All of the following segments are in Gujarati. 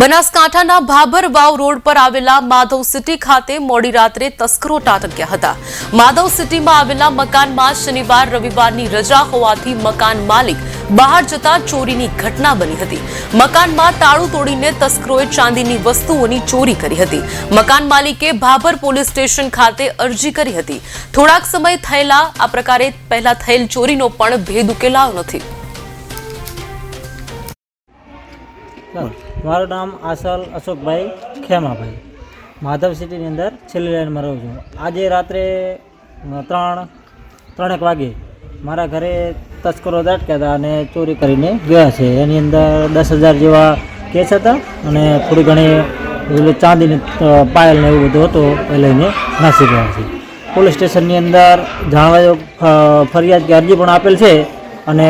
બનાસકાંઠાના ભાભર વાવ રોડ પર આવેલા માધવ સિટી ખાતે મોડી રાત્રે તસ્કરો તાટક્યા હતા. માધવ સિટીમાં આવેલા મકાનમાં શનિવાર રવિવારની રજા હોવાથી મકાન માલિક બહાર જતા ચોરીની ઘટના બની હતી. મકાનમાં તાળું તોડીને તસ્કરોએ ચાંદીની વસ્તુઓની ચોરી કરી હતી. મકાન માલિકે ભાભર પોલીસ સ્ટેશન ખાતે અરજી કરી હતી. થોડાક સમય થયેલા આ પ્રકારે પહેલા થયેલ ચોરીનો પણ ભેદ ઉકેલાયો નથી. મારું નામ આસલ અશોકભાઈ ખેમાભાઈ. માધવ સિટીની અંદર છેલ્લી લાઈનમાં રહું છું. આજે રાત્રે ત્રણ, ત્રણેક વાગે મારા ઘરે તસ્કરો દાટક્યા હતા અને ચોરી કરીને ગયા છે. એની અંદર દસ હજાર જેવા કેસ હતા અને થોડી ઘણી પેલું ચાંદીની પાયલ ને એવું બધું હતું એ લઈને નાસી ગયા છે. પોલીસ સ્ટેશનની અંદર જાણવા ફરિયાદ કે અરજી પણ આપેલ છે અને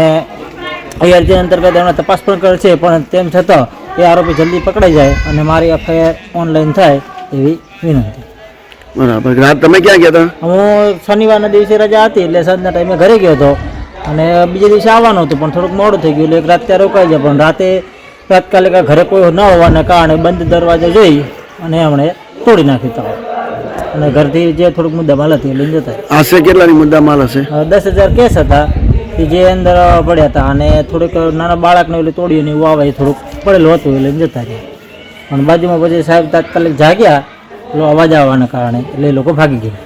એ અરજી અંતર્ગત એમણે તપાસ પણ કરે છે પણ તેમ છતાં એ આરોપી જલ્દી પકડાઈ જાય અને મારી એફઆઈઆર ઓનલાઈન થાય એવી વિનંતી. બરાબર. રાત તમે ક્યાં ગયા હતા? હું શનિવારના દિવસે રજા હતી એટલે સાંજના ટાઈમે ઘરે ગયો હતો. અને બીજે દિવસે આવવાનું હતું પણ થોડુંક મોડું થઈ ગયું એટલે એક રાત ત્યાં રોકાઈ જાય પણ રાતે તાત્કાલિક ઘરે કોઈ ન હોવાને કારણે બંધ દરવાજો જોઈ અને એમણે તોડી નાખી હતા અને ઘરથી જે થોડુંક મુદ્દામાલ હતી એ લઈને જતા. આશરે કેટલાની મુદ્દા માલ હશે દસ હજાર કેસ હતા. જે અંદર પડ્યા હતા અને થોડુંક નાના બાળકને એટલે તોડ્યું ને એવું આવે એ થોડુંક પડેલું હતું એટલે જતા રહ્યા. પણ બાજુમાં પછી સાહેબ તાત્કાલિક જાગ્યા, એટલે અવાજ આવવાના કારણે એટલે એ લોકો ભાગી ગયા.